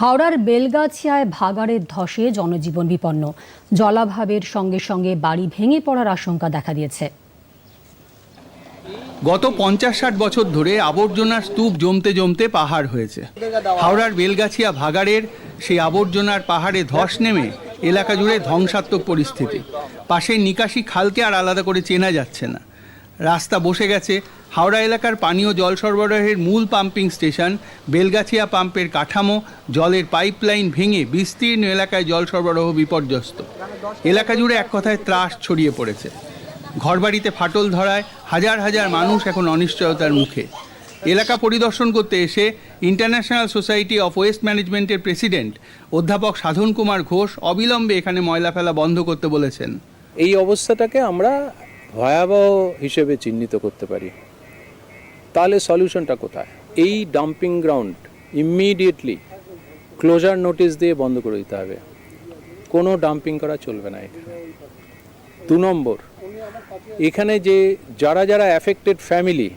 হাওড়ার বেলগাছিয়ায় ভাগাড়ের ধসে জনজীবন বিপন্ন। জলাভাবের সঙ্গে সঙ্গে বাড়ি ভেঙে পড়ার আশঙ্কা দেখা দিয়েছে। গত পঞ্চাশ ষাট বছর ধরে আবর্জনার স্তূপ জমতে জমতে পাহাড় হয়েছে। হাওড়ার বেলগাছিয়া ভাগাড়ের সেই আবর্জনার পাহাড়ে ধস নেমে এলাকা জুড়ে ধ্বংসাত্মক পরিস্থিতি। পাশের নিকাশি খালকে আর আলাদা করে চেনা যাচ্ছে না। রাস্তা বসে গেছে হাওড়া এলাকার পানীয় জল সরবরাহের মূল পাম্পিং স্টেশন, বেলগাছিয়া পাম্পের কাঠামো, জলের পাইপলাইন ভেঙে বিস্তীর্ণ এলাকায় জল সরবরাহ বিপর্যস্ত। এলাকা জুড়ে এক কথায় ত্রাস ছড়িয়ে পড়েছে। ঘরবাড়িতে ফাটল ধরায় হাজার হাজার মানুষ এখন অনিশ্চয়তার মুখে। এলাকা পরিদর্শন করতে এসে ইন্টারন্যাশনাল সোসাইটি অফ ওয়েস্ট ম্যানেজমেন্টের প্রেসিডেন্ট অধ্যাপক সাধন কুমার ঘোষ অবিলম্বে এখানে ময়লা ফেলা বন্ধ করতে বলেছেন। এই অবস্থাটাকে আমরা ভয়াবহ হিসেবে চিহ্নিত করতে পারি। তাহলে সলিউশনটা কোথায়? এই dumping ground immediately closure notice দিয়ে বন্ধ করে দিতে হবে। কোনো ডাম্পিং করা চলবে না এখানে। দু নম্বর, এখানে যে যারা যারা অ্যাফেক্টেড ফ্যামিলি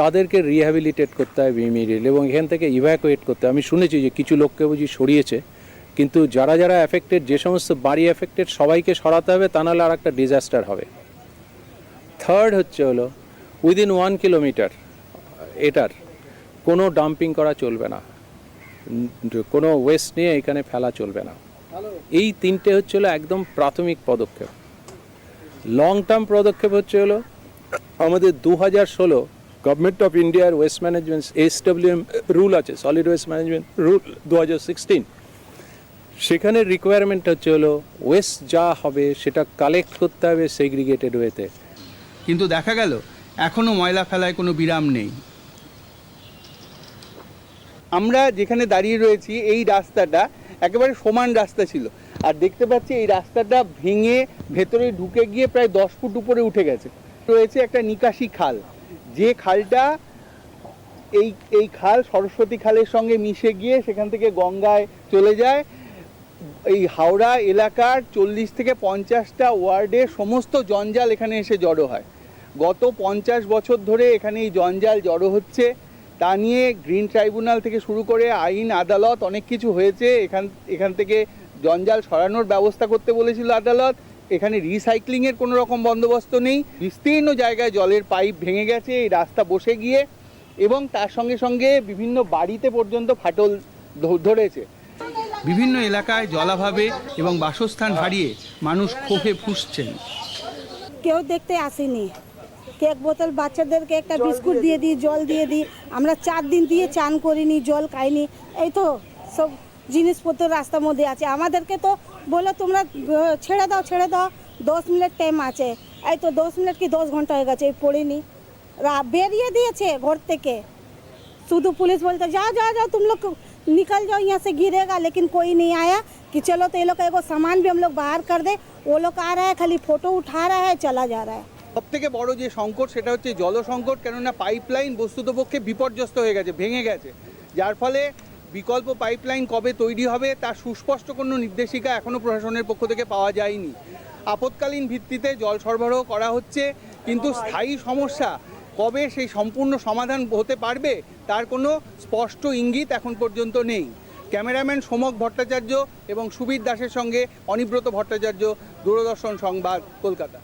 তাদেরকে রিহ্যাবিলিটেট করতে হবে ইমিডিয়েটলি এবং এখান থেকে ইভ্যাকুয়েট করতে আমি শুনেছি যে কিছু লোককে বুঝি সরিয়েছে, কিন্তু যারা যারা অ্যাফেক্টেড যে সমস্ত বাড়ি অ্যাফেক্টেড সবাইকে সরাতে হবে, তা নাহলে আর একটা ডিজাস্টার হবে। থার্ড হচ্ছে হলো উইদিন ওয়ান কিলোমিটার এটার কোনো ডাম্পিং করা চলবে না। কোনো ওয়েস্ট নিয়ে এখানে ফেলা চলবে না। এই তিনটে হচ্ছে হলো একদম প্রাথমিক পদক্ষেপ। লং টার্ম পদক্ষেপ হচ্ছে হলো আমাদের দু হাজার ষোলো গভর্নমেন্ট অফ ইন্ডিয়ার ওয়েস্ট ম্যানেজমেন্ট এস রুল আছে সলিড ওয়েস্ট ম্যানেজমেন্ট রুল দু হাজার সিক্সটিন সেখানে রিকোয়ারমেন্ট হচ্ছে হলো ওয়েস্ট যা হবে সেটা কালেক্ট করতে হবে সেগ্রিগেটেড ওয়েতে কিন্তু দেখা গেল এখনও ময়লা ফেলায় কোনো বিরাম নেই। আমরা যেখানে দাঁড়িয়ে রয়েছি, এই রাস্তাটা একেবারে সমান রাস্তা ছিল। আর দেখতে পাচ্ছি এই রাস্তাটা ভেঙে ভেতরে ঢুকে গিয়ে প্রায় দশ ফুট উপরে উঠে গেছে। রয়েছে একটা নিকাশি খাল। যে খালটা এই এই খাল সরস্বতী খালের সঙ্গে মিশে গিয়ে সেখান থেকে গঙ্গায় চলে যায়। এই হাওড়া এলাকার চল্লিশ থেকে পঞ্চাশটা ওয়ার্ডে সমস্ত জঞ্জাল এখানে এসে জড়ো হয়। গত পঞ্চাশ বছর ধরে এখানে এই জঞ্জাল জড়ো হচ্ছে। তা নিয়ে গ্রিন ট্রাইব্যুনাল থেকে শুরু করে আইন, আদালত অনেক কিছু হয়েছে। এখান এখান থেকে জঞ্জাল সরানোর ব্যবস্থা করতে বলেছিল আদালত। এখানে রিসাইক্লিংয়ের কোনো রকম বন্দোবস্ত নেই। বিস্তীর্ণ জায়গায় জলের পাইপ ভেঙে গেছে, এই রাস্তা বসে গিয়ে এবং তার সঙ্গে সঙ্গে বিভিন্ন বাড়িতে পর্যন্ত ফাটল ধরেছে। বিভিন্ন এলাকায় জলাভাবে এবং বাসস্থান হারিয়ে মানুষ ক্ষোভে ফুসছেন। কেউ দেখতে আসেনি। কেক বোতল বাচ্চাদেরকে একটা বিস্কুট দিয়ে দিই জল দিয়ে দিই আমরা চার দিন দিয়ে চান করিনি জল খাইনি এই তো সব জিনিসপত্র রাস্তার মধ্যে আছে আমাদেরকে তো বলে তোমরা আহ, ছেড়ে দাও ছেড়ে দাও দশ মিনিট টাইম আছে এই তো দশ মিনিট কি দশ ঘন্টা হয়ে গেছে এই পড়িনি রা- বেরিয়ে দিয়েছে ঘর থেকে शुद्ध पुलिस बोलते जाओ जाओ जाओ तुम लोग निकल जाओ यहाँ से गिरेगा लेकिन कोई नहीं आया कि चलो तो ये लोग का एगो सामान भी हम लोग बाहर कर दे वो लोग आ रहा है खाली फोटो उठा रहा है चला जा रहा है সব থেকে বড় যে সংকট সেটা হচ্ছে জল সংকট কেননা পাইপলাইন বস্তুতপক্ষে বিপর্যস্ত হয়ে গেছে, ভেঙে গেছে। যার ফলে বিকল্প পাইপলাইন কবে তৈরি হবে তার সুস্পষ্ট কোনো নির্দেশিকা এখনও প্রশাসনের পক্ষ থেকে পাওয়া যায়নি। আপৎকালীন ভিত্তিতে জল সরবরাহ করা হচ্ছে, কিন্তু স্থায়ী সমস্যা কবে সেই সম্পূর্ণ সমাধান হতে পারবে তার কোনো স্পষ্ট ইঙ্গিত এখন পর্যন্ত নেই। ক্যামেরাম্যান সোমক ভট্টাচার্য এবং সুবীর দাসের সঙ্গে অনিব্রত ভট্টাচার্য, দূরদর্শন সংবাদ, কলকাতা।